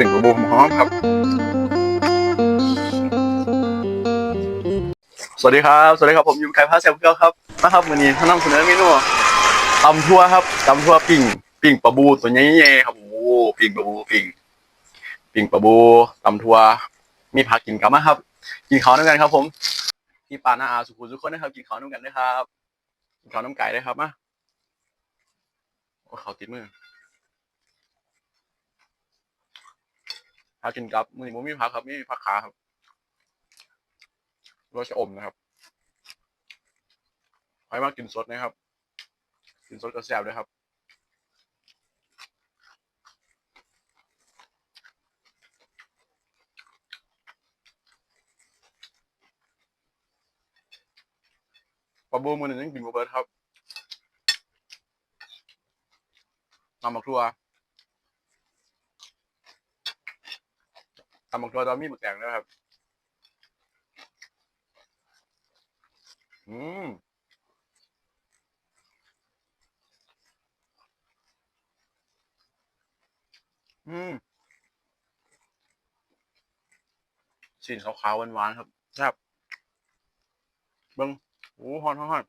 เป็นกระบมหอมครับ สวัสดีครับ สวัสดีครับ ผมยูไก่พาเซลเกลครับนะครับวันนี้ท่านนำเสนอเมนูตำทั่วครับตำทั่วปิ่งปิ่งปลาบูตัวใหญ่ๆครับโอ้ปิ่งปลาบูปิ่งปิ่งปลาบูตำทั่วมีผักกินกับมาครับ กินข้าวด้วยกันครับ ผมพี่ปานาอาสุขุมทุกคนนะครับ กินข้าวด้วยกันนะครับกินข้าวน้ำไก่ได้ครับมาโอ้เขาวติดมือ ผักกินกับมือนี้ผมมีผักครับมีผักขาครับรสชะอมนะครับใครมากินสดนะครับ กินสดก็แซ่บเลยครับปลาบูมือหนึ่งยังกินบ่เบิร์ดครับตำบักทัว ตำบักทัวตอนมีหมึกแดงด้วครับ อืมอืมสีขาวๆหวานๆครับแซ่บเบิ้งโอ้ฮอนฮอนฮอน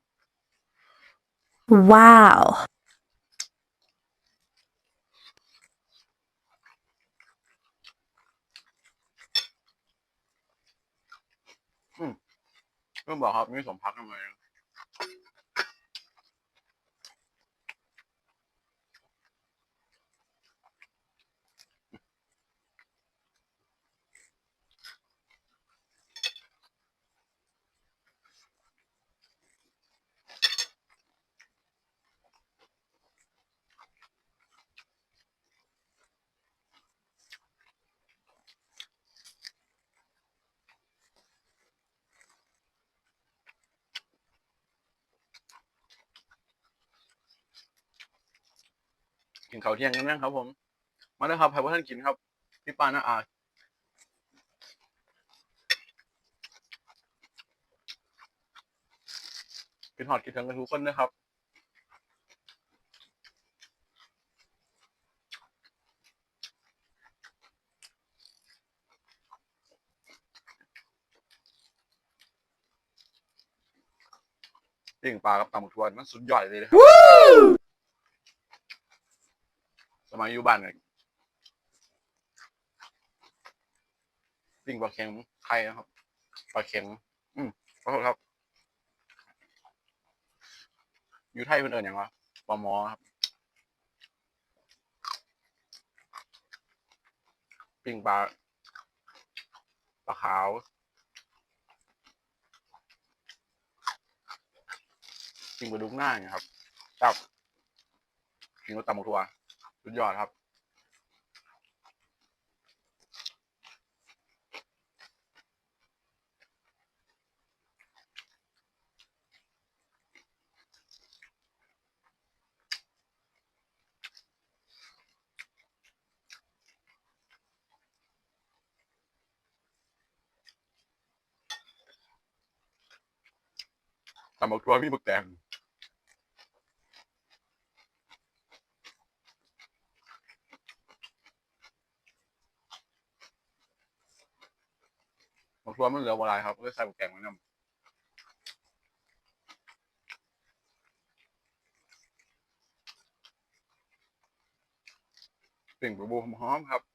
เพิ่งบอกครับมีสมพักทำไม กินข้าวเที่ยงกันนะครับผม มาเลยครับใครว่าท่านกินครับ พี่ปานะอากินหอดกินถึงกันทุกคนนะครับปิ้งปลากับตำบักทวนมันสุดยอดเลยนะครับ มัยอยู่บ้านเนี่ยปิ้งปลาเค็งไข่นะครับปลาเค็งอืมขอโทษครับ อยู่ไทยเพิ่นเอิ้นหยังวะปลาหมอครับ ปิ้งปลาปลาขาวปิ้งปลาดุกหน้าอย่างครับครับกินกับตำบักทัว สุดยอดครับตำบักทัวมีบักแตง บักทัวมันเหลือบ่หลายครับก็เลยใส่บักแตงไว้นำปิ่งปลาบูหอมครับ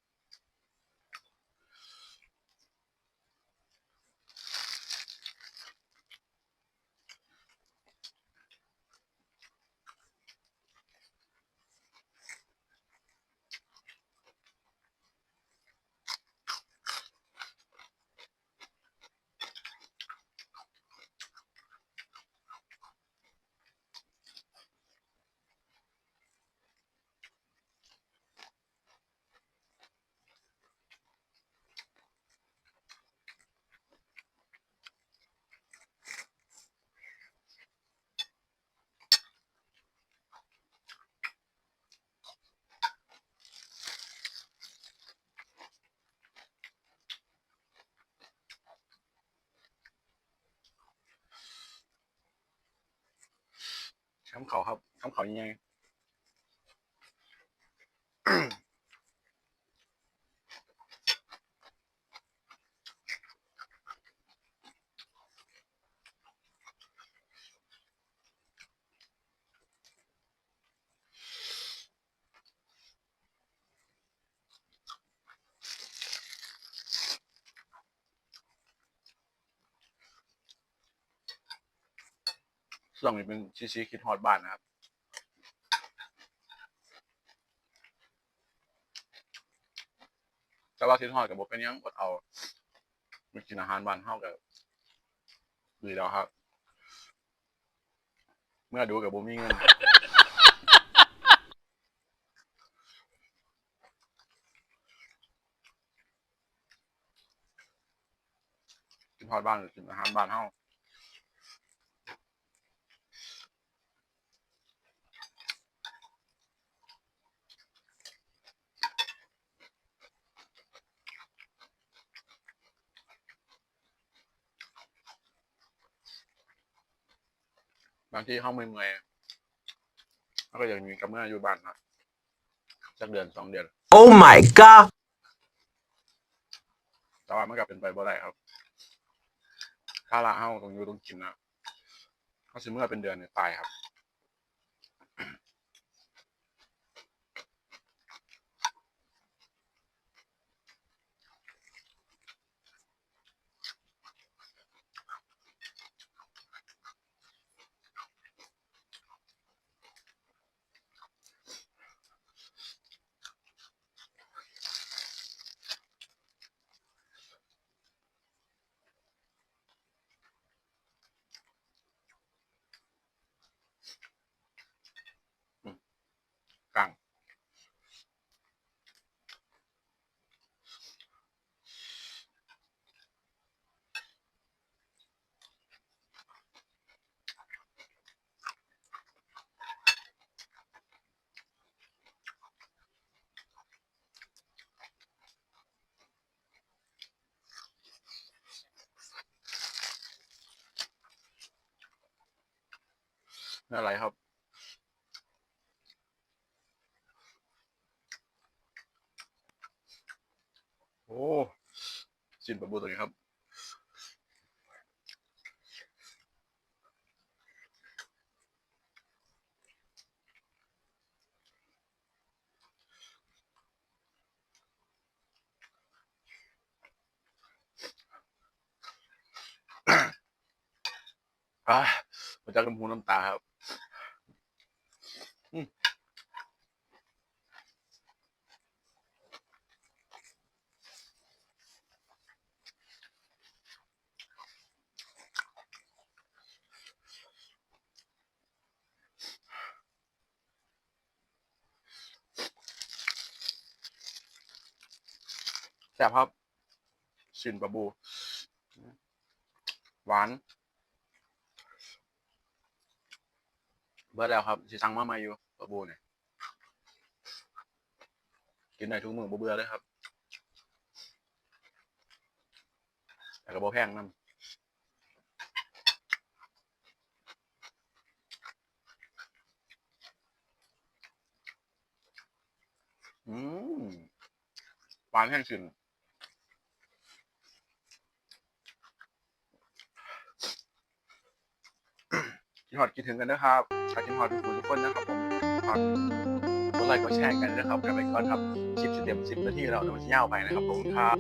คำเขาครับคำเขายังไง ช่วงนี้เป็นชีชีคิดฮอดบ้านนะครับ แต่ว่าคิดฮอดกับบเป็นหยังอดเอาไปกินอาหารบ้านเฮากับดีแล้วครับ เมื่อดูกับบมีเงิน กินฮอดบ้านหรือกินอาหารบ้านเฮา บางที่เข้าเมื่อยๆเขาก็ยังมีกับเมื่ออยู่บ้านนะสักเดือนสองเดือน Oh my god! แต่ว่ามันก็เป็นไปบ่ได้ครับ ถ้าละเฮาตรงอยู่ตรงกินนะเขาสิเมื่อเป็นเดือนเนี่ยตายครับ อะไรครับ โอ้สินปลาบูตัวนี้ครับอ่ามาจากน้ำหูน้ำตาครับ แซ่บครับสินปลาบู หวาน เบิดแล้วครับสิสั่งมาใหม่อยู่ปลาบูเนี่ยกินได้ทุกมื้อบ่เบื่อเลยครับแต่ก็บ่แพงนำอืมหวาแห้งขึ้น ฮอตคิดถึงกันนะครับฝากทีมหอตทุกทุกคนนะครับผมฮอตเมื่อไรก็แชร์กันนะครับกับไอคอนครับชิปเต็มสิบนาทีเราเดี๋ยวมันจะยาวไปนะครับผมครับ